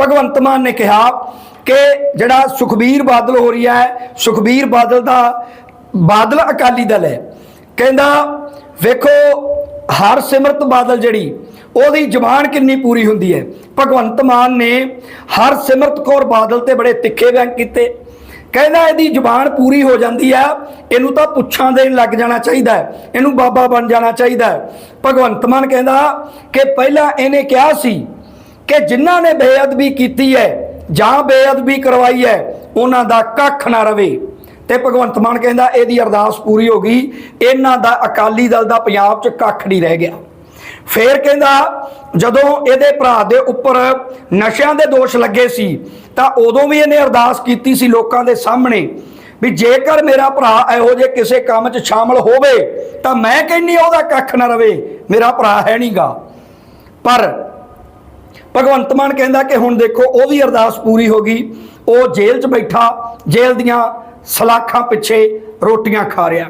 ਭਗਵੰਤ ਮਾਨ ਨੇ ਕਿਹਾ ਕਿ ਜਿਹੜਾ ਸੁਖਬੀਰ ਬਾਦਲ ਹੋ ਰਹੀ ਹੈ, ਸੁਖਬੀਰ ਬਾਦਲ ਦਾ ਬਾਦਲ ਅਕਾਲੀ ਦਲ ਹੈ। ਕਹਿੰਦਾ, ਵੇਖੋ ਹਰਸਿਮਰਤ ਬਾਦਲ ਜਿਹੜੀ, ਉਹਦੀ ਜ਼ਬਾਨ ਕਿੰਨੀ ਪੂਰੀ ਹੁੰਦੀ ਹੈ। ਭਗਵੰਤ ਮਾਨ ਨੇ ਹਰਸਿਮਰਤ ਕੌਰ ਬਾਦਲ ਤੇ ਬੜੇ ਤਿੱਖੇ ਬਿਆਨ ਕੀਤੇ। ਕਹਿੰਦਾ, ਇਹਦੀ ਜ਼ੁਬਾਨ ਪੂਰੀ ਹੋ ਜਾਂਦੀ ਆ ਇਹਨੂੰ ਤਾਂ ਪੁੱਛਾਂ ਦੇਣ ਲੱਗ ਜਾਣਾ ਚਾਹੀਦਾ ਇਹਨੂੰ ਬਾਬਾ ਬਣ ਜਾਣਾ ਚਾਹੀਦਾ ਭਗਵੰਤ ਮਾਨ ਕਹਿੰਦਾ ਕਿ ਪਹਿਲਾਂ ਇਹਨੇ ਕਿਹਾ ਸੀ ਕਿ ਜਿਨ੍ਹਾਂ ਨੇ ਬੇਅਦਬੀ ਕੀਤੀ ਹੈ ਜਾਂ ਬੇਅਦਬੀ ਕਰਵਾਈ ਹੈ, ਉਹਨਾਂ ਦਾ ਕੱਖ ਨਾ ਰਵੇ। ਤੇ ਭਗਵੰਤ ਮਾਨ ਕਹਿੰਦਾ, ਇਹਦੀ ਅਰਦਾਸ ਪੂਰੀ ਹੋ ਗਈ। ਇਹਨਾਂ ਦਾ ਅਕਾਲੀ ਦਲ ਦਾ ਪੰਜਾਬ 'ਚ ਕੱਖ ਨਹੀਂ ਰਹਿ ਗਿਆ। ਫੇਰ ਕਹਿੰਦਾ, ਜਦੋਂ ਇਹਦੇ ਭਰਾ ਦੇ ਉੱਪਰ ਨਸ਼ਿਆਂ ਦੇ ਦੋਸ਼ ਲੱਗੇ ਸੀ, ਤਾਂ ਉਦੋਂ ਵੀ ਇਹਨੇ ਅਰਦਾਸ ਕੀਤੀ ਸੀ ਲੋਕਾਂ ਦੇ ਸਾਹਮਣੇ ਵੀ ਜੇਕਰ ਮੇਰਾ ਭਰਾ ਇਹੋ ਜਿਹੇ ਕਿਸੇ ਕੰਮ 'ਚ ਸ਼ਾਮਲ ਹੋਵੇ, ਤਾਂ ਮੈਂ ਕਹਿੰਨੀ ਉਹਦਾ ਕੱਖ ਨਾ ਰਵੇ। ਮੇਰਾ ਭਰਾ ਹੈ ਨਹੀਂਗਾ ਪਰ ਭਗਵੰਤ ਮਾਨ ਕਹਿੰਦਾ ਕਿ ਹੁਣ ਦੇਖੋ, ਉਹ ਵੀ ਅਰਦਾਸ ਪੂਰੀ ਹੋ ਗਈ। ਉਹ ਜੇਲ੍ਹ 'ਚ ਬੈਠਾ, ਜੇਲ੍ਹ ਦੀਆਂ ਸਲਾਖਾਂ ਪਿੱਛੇ ਰੋਟੀਆਂ ਖਾ ਰਿਹਾ।